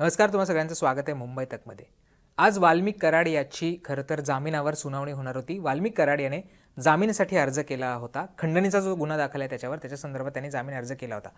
नमस्कार तुम्हा सगळ्यांचं स्वागत आहे मुंबई तकमध्ये. आज वाल्मिक कराड याची खरं तर जामिनावर सुनावणी होणार होती. वाल्मिक कराड याने जामिनासाठी अर्ज केला होता. खंडणीचा जो गुन्हा दाखल आहे त्याच्यावर त्याच्या संदर्भात त्यांनी जामीन अर्ज केला होता.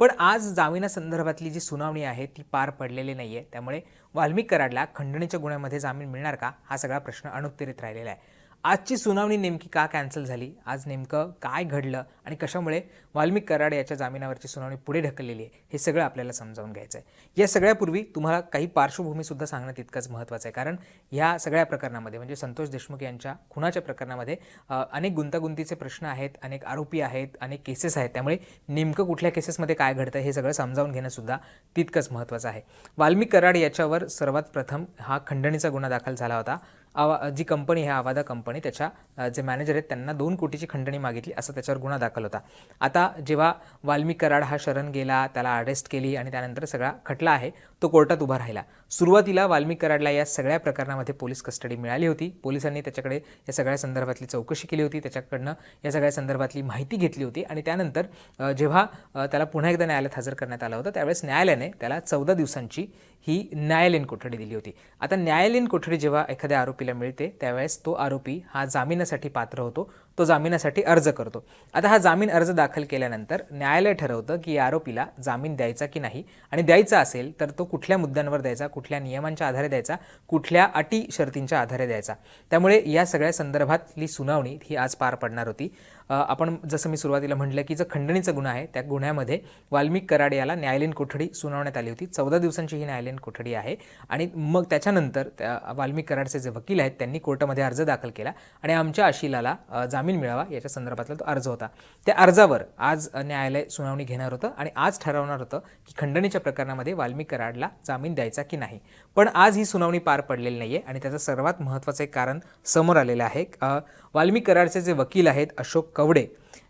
पण आज जामिनासंदर्भातली जी सुनावणी आहे ती पार पडलेली नाही आहे त्यामुळे वाल्मिक कराडला खंडणीच्या गुन्ह्यामध्ये जामीन मिळणार का? हा सगळा प्रश्न अनुत्तरित राहिलेला आहे. आजची सुनावणी नेमकी का कॅन्सल झाली? आज नेमकं काय घडलं? आणि कशामुळे वाल्मिक कराड याच्या जामिनावरची सुनावणी पुढे ढकललेली आहे? हे सगळं आपल्याला समजावून घ्यायचं आहे या सगळ्यापूर्वी तुम्हाला काही पार्श्वभूमीसुद्धा सांगणं तितकंच महत्त्वाचं आहे. कारण ह्या सगळ्या प्रकरणामध्ये म्हणजे संतोष देशमुख यांच्या खुनाच्या प्रकरणामध्ये अनेक गुंतागुंतीचे प्रश्न आहेत अनेक आरोपी आहेत अनेक केसेस आहेत. त्यामुळे नेमकं कुठल्या केसेसमध्ये काय घडतं हे सगळं समजावून घेणंसुद्धा तितकंच महत्त्वाचं आहे. वाल्मिक कराड याच्यावर सर्वात प्रथम हा खंडणीचा गुन्हा दाखल झाला होता. आवा जी कंपनी आहे आवादा कंपनी त्याच्या जे मॅनेजर आहेत त्यांना दोन कोटीची खंडणी मागितली असा त्याच्यावर गुन्हा दाखल होता. आता जेव्हा वाल्मिक कराड हा शरण गेला त्याला अरेस्ट केली आणि त्यानंतर सगळा खटला आहे तो कोर्टात उभा राहिला. सुरुवातीला वाल्मिक कराडला या सगळ्या प्रकरणामध्ये पोलीस कस्टडी मिळाली होती. पोलिसांनी त्याच्याकडे या सगळ्या संदर्भातली चौकशी केली होती. त्याच्याकडनं या सगळ्या संदर्भातली माहिती घेतली होती आणि त्यानंतर जेव्हा त्याला पुन्हा एकदा न्यायालयात हजर करण्यात आलं होतं त्यावेळेस न्यायालयाने त्याला चौदा दिवसांची ही न्यायालयीन कोठडी दिली होती. आता न्यायालयीन कोठडी जेव्हा एखाद्या आरोपीला मिळते त्यावेळेस तो आरोपी हा जामिनासाठी पात्र होतो. तो जामिनासाठी अर्ज करतो. आता हा जामीन अर्ज दाखल केल्यानंतर न्यायालय ठरवतं की या आरोपीला जामीन द्यायचा की नाही. आणि द्यायचा असेल तर तो कुठल्या मुद्द्यांवर द्यायचा कुठल्या नियमांच्या आधारे द्यायचा कुठल्या अटी शर्तींच्या आधारे द्यायचा. त्यामुळे या सगळ्या संदर्भातली सुनावणी ही आज पार पडणार होती. आपण जसं मी सुरुवातीला म्हटलं की जो खंडणीचा गुन्हा आहे त्या गुन्ह्यामध्ये वाल्मिक कराड याला न्यायालयीन कोठडी सुनावण्यात आली होती. चौदा दिवसांची ही न्यायालयीन कोठडी आहे. आणि मग त्याच्यानंतर त्या वाल्मिक कराडचे जे वकील आहेत त्यांनी कोर्टामध्ये अर्ज दाखल केला. आणि आमच्या आशिलाला जामीन जामीन मिळावा याच्या संदर्भातला तो अर्ज होता. त्या अर्जावर आज न्यायालय सुनावणी घेणार होतं आणि आज ठरवणार होतं की खंडणीच्या प्रकरणामध्ये वाल्मिक कराडला जामीन द्यायचा की नाही. पण आज ही सुनावणी पार पडलेली नाही आहे आणि त्याचं सर्वात महत्त्वाचं एक कारण समोर आलेलं आहे. अ, वाल्मिक कराडचे जे वकील आहेत अशोक कवडे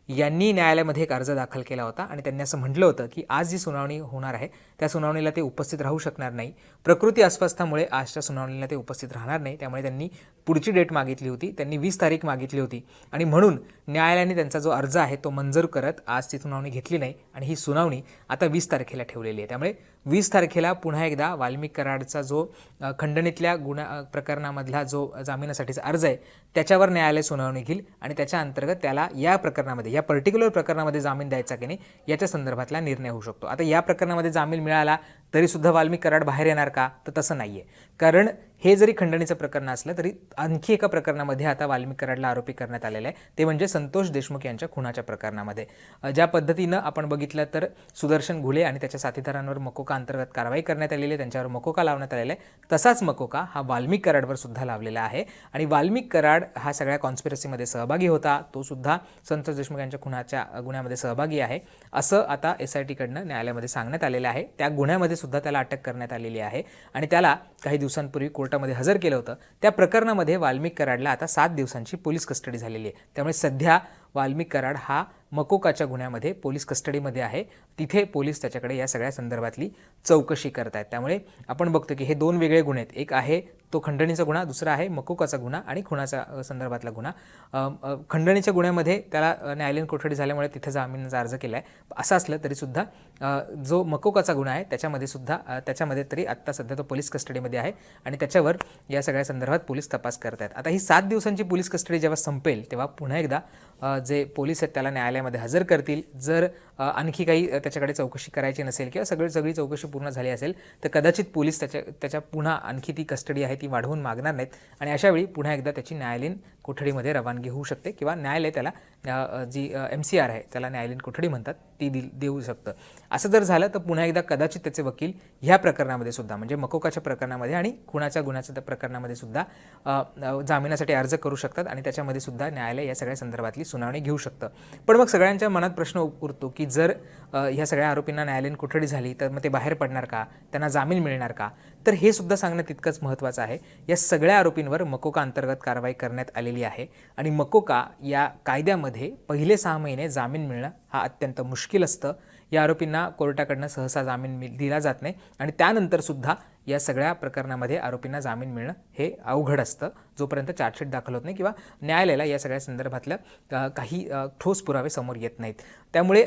यांनी न्यायालयामध्ये एक अर्ज दाखल केला होता आणि त्यांनी असं म्हटलं होतं की आज जी सुनावणी होणार आहे. त्या सुनावणीला ते उपस्थित राहू शकणार नाही. प्रकृती अस्वस्थामुळे आजच्या सुनावणीला ते उपस्थित राहणार नाही. त्यामुळे त्यांनी पुढची डेट मागितली होती. त्यांनी वीस तारीख मागितली होती. आणि म्हणून न्यायालयाने त्यांचा जो अर्ज आहे तो मंजूर करत आज ती सुनावणी घेतली नाही आणि ही सुनावणी आता वीस तारखेला ठेवलेली आहे. त्यामुळे वीस तारखेला पुन्हा एकदा वाल्मिक कराडचा जो खंडणीतल्या गुन्हा प्रकरणामधला जो जामिनासाठीचा अर्ज आहे त्याच्यावर न्यायालय सुनावणी घेईल आणि त्याच्या अंतर्गत त्याला या प्रकरणामध्ये या पर्टिक्युलर प्रकरणामध्ये जामीन द्यायचा की नाही याच्या संदर्भातला निर्णय होऊ शकतो. आता या प्रकरणामध्ये जामीन मिळाला. तरीसुद्धा वाल्मिक कराड बाहेर येणार का? तर तसं नाही आहे कारण हे जरी खंडणीचं प्रकरण असलं तरी आणखी एका प्रकरणामध्ये आता वाल्मिक कराडला आरोपी करण्यात आलेलं आहे. ते म्हणजे संतोष देशमुख यांच्या खुनाच्या प्रकरणामध्ये. ज्या पद्धतीनं आपण बघितलं तर सुदर्शन घुले आणि त्याच्या साथीदारांवर मकोका अंतर्गत कारवाई करण्यात आलेली आहे त्यांच्यावर मकोका लावण्यात आलेला आहे. तसाच मकोका हा वाल्मिक कराडवर सुद्धा लावलेला आहे. आणि वाल्मिक कराड हा सगळ्या कॉन्स्पिरसीमध्ये सहभागी होता. तो सुद्धा संतोष देशमुख यांच्या खुनाच्या गुन्ह्यामध्ये सहभागी आहे. असं आता एस आय टीकडनं न्यायालयामध्ये सांगण्यात आलेलं आहे. त्या गुन्ह्यामध्ये सुद्धा त्याला अटक करण्यात आलेली आहे. आणि त्याला काही दिवसांपूर्वी कोर्टामध्ये हजर केलं होतं. त्या प्रकरणामध्ये वाल्मिक कराडला आता सात दिवसांची पोलीस कस्टडी झालेली आहे. त्यामुळे सध्या वाल्मिक कराड हा मकोकाच्या गुन्ह्यामध्ये पोलीस कस्टडीमध्ये आहे. तिथे पोलीस त्याच्याकडे या सगळ्या संदर्भातली चौकशी करत आहेत त्यामुळे आपण बघतो की हे दोन वेगळे गुन्हे आहेत. एक आहे तो खंडणीचा गुन्हा दुसरा आहे मकोकाचा गुन्हा आणि खुणाचा संदर्भातला गुन्हा. खंडणीच्या गुन्ह्यामध्ये त्याला न्यायालयीन कोठडी झाल्यामुळे तिथे जामीनाचा अर्ज केला आहे असं असलं तरीसुद्धा जो मकोकाचा गुन्हा आहे त्याच्यामध्ये सुद्धा त्याच्यामध्ये तरी आत्ता सध्या तो पोलीस कस्टडीमध्ये आहे आणि त्याच्यावर या सगळ्या संदर्भात पोलीस तपास करत आहेत. आता ही सात दिवसांची पोलीस कस्टडी जेव्हा संपेल तेव्हा पुन्हा एकदा जे पोलीस आहेत त्याला न्यायालयामध्ये हजर करतील. जर आणखी काही त्याच्याकडे चौकशी करायची नसेल किंवा सगळी सगळी चौकशी पूर्ण झाली असेल तर कदाचित पोलीस त्याच्या त्याच्या पुन्हा आणखी ती कस्टडी आहे ती वाढवून मागणार नाहीत. आणि अशावेळी पुन्हा एकदा त्याची न्यायालयीन कोठडीमध्ये रवानगी होऊ शकते किंवा न्यायालय त्याला जी एम सी आर आहे त्याला न्यायालयीन कोठडी म्हणतात ती दिल देऊ शकतं. असं जर झालं तर पुन्हा एकदा कदाचित त्याचे वकील ह्या प्रकरणामध्ये सुद्धा म्हणजे मकोकाच्या प्रकरणामध्ये आणि खुणाच्या गुन्ह्याच्या त्या प्रकरणामध्ये सुद्धा जामिनासाठी अर्ज करू शकतात आणि त्याच्यामध्ये सुद्धा न्यायालय या सगळ्या संदर्भातली सुनावणी घेऊ शकतं. पण मग सगळ्यांच्या मनात प्रश्न उरतो की जर ह्या सगळ्या आरोपींना न्यायालयीन कोठडी झाली तर मग ते बाहेर पडणार का? त्यांना जामीन मिळणार का? तर हे सुद्धा सांगणं तितकंच महत्त्वाचं आहे. या सगळ्या आरोपींवर मकोका अंतर्गत कारवाई करण्यात आलेली आहे. आणि मकोका या कायद्यामध्ये पहिले सहा महिने जामीन मिळणं हा अत्यंत मुश्किल असतं. या आरोपींना कोर्टाकडनं सहसा जामीन दिला जात नाही. आणि त्यानंतर सुद्धा या सगळ्या प्रकरणामध्ये आरोपींना जामीन मिळणं हे अवघड असतं. जोपर्यंत चार्जशीट दाखल होत नाही किंवा न्यायालयाला या सगळ्या संदर्भातल्या काही ठोस पुरावे समोर येत नाहीत. त्यामुळे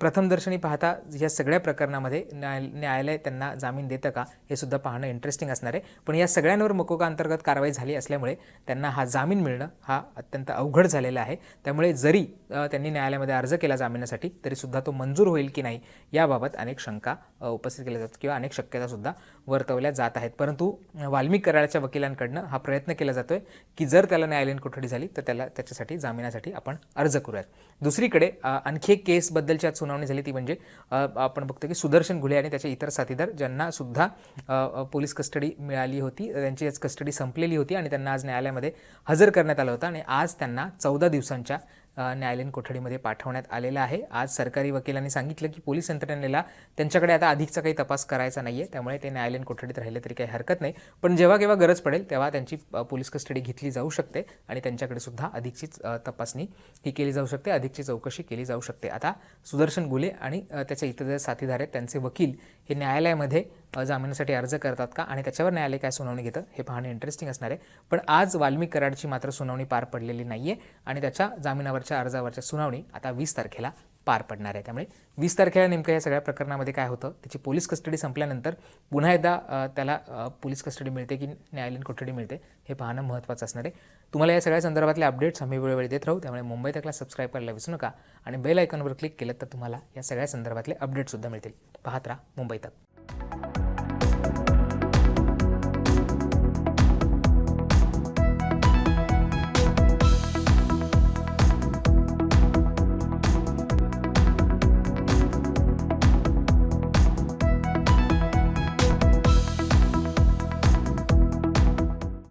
प्रथमदर्शनी पाहता या सगळ्या प्रकरणामध्ये न्याय न्यायालय त्यांना जामीन देतं का हे सुद्धा पाहणं इंटरेस्टिंग असणार आहे. पण या सगळ्यांवर मकोका अंतर्गत कारवाई झाली असल्यामुळे त्यांना हा जामीन मिळणं हा अत्यंत अवघड झालेला आहे. त्यामुळे जरी त्यांनी न्यायालयामध्ये अर्ज केला जामिनासाठी तरीसुद्धा तो मंजूर होईल की नाही याबाबत अनेक शंका उपस्थित केल्या जातात किंवा अनेक शक्यतासुद्धा वर्तवल्या जात आहेत. परंतु वाल्मिक कराडाच्या वकिलांकडनं हा प्रयत्न केला जातोय की जर त्याला न्यायालयीन कोठडी झाली तर त्याला त्याच्यासाठी जामिनासाठी आपण अर्ज करूयात. दुसरीकडे आणखी एक केसबद्दलची आज सुनावणी झाली ती म्हणजे आपण बघतो की सुदर्शन घुले आणि त्याचे इतर साथीदार ज्यांना सुद्धा पोलीस कस्टडी मिळाली होती त्यांची आज कस्टडी संपलेली होती आणि त्यांना आज न्यायालयामध्ये हजर करण्यात आलं होतं आणि आज त्यांना चौदा दिवसांच्या न्यायालयीन कोठडीमध्ये पाठवण्यात आलेलं आहे. आज सरकारी वकिलांनी सांगितलं की पोलीस यंत्रणेला त्यांच्याकडे आता अधिकचा काही तपास करायचा नाही आहे त्यामुळे ते न्यायालयीन कोठडीत राहिले तरी काही हरकत नाही. पण जेव्हा केव्हा गरज पडेल तेव्हा त्यांची पोलीस कस्टडी घेतली जाऊ शकते आणि त्यांच्याकडे सुद्धा अधिकचीच तपासणी ही केली जाऊ शकते. अधिकची चौकशी केली जाऊ शकते. आता सुदर्शन गुले आणि त्याचे इतर जे साथीदार आहेत. त्यांचे वकील हे न्यायालयामध्ये जामिनासाठी अर्ज करतात का? आणि त्याच्यावर न्यायालय काय सुनावणी घेतं? हे पाहणं इंटरेस्टिंग असणार आहे. पण आज वाल्मिक कराडची मात्र सुनावणी पार पडलेली नाही आहे आणि त्याच्या जामिनावरच्या अर्जावरच्या सुनावणी आता वीस तारखेला पार पडणार आहे. त्यामुळे वीस तारखेला नेमकं या सगळ्या प्रकरणामध्ये काय होतं त्याची पोलीस कस्टडी संपल्यानंतर पुन्हा एकदा त्याला पोलीस कस्टडी मिळते की न्यायालयीन कोठडी मिळते हे पाहणं महत्त्वाचं असणार आहे. तुम्हाला या सगळ्या संदर्भातले अपडेट्स आम्ही वेळोवेळी देत राहू त्यामुळे मुंबई तकला सबस्क्राईब करायला विसरू नका आणि बेल आयकॉनवर क्लिक केलं तर तुम्हाला या सगळ्या संदर्भातले अपडेट्ससुद्धा मिळतील. पाहत राहा मुंबई तक.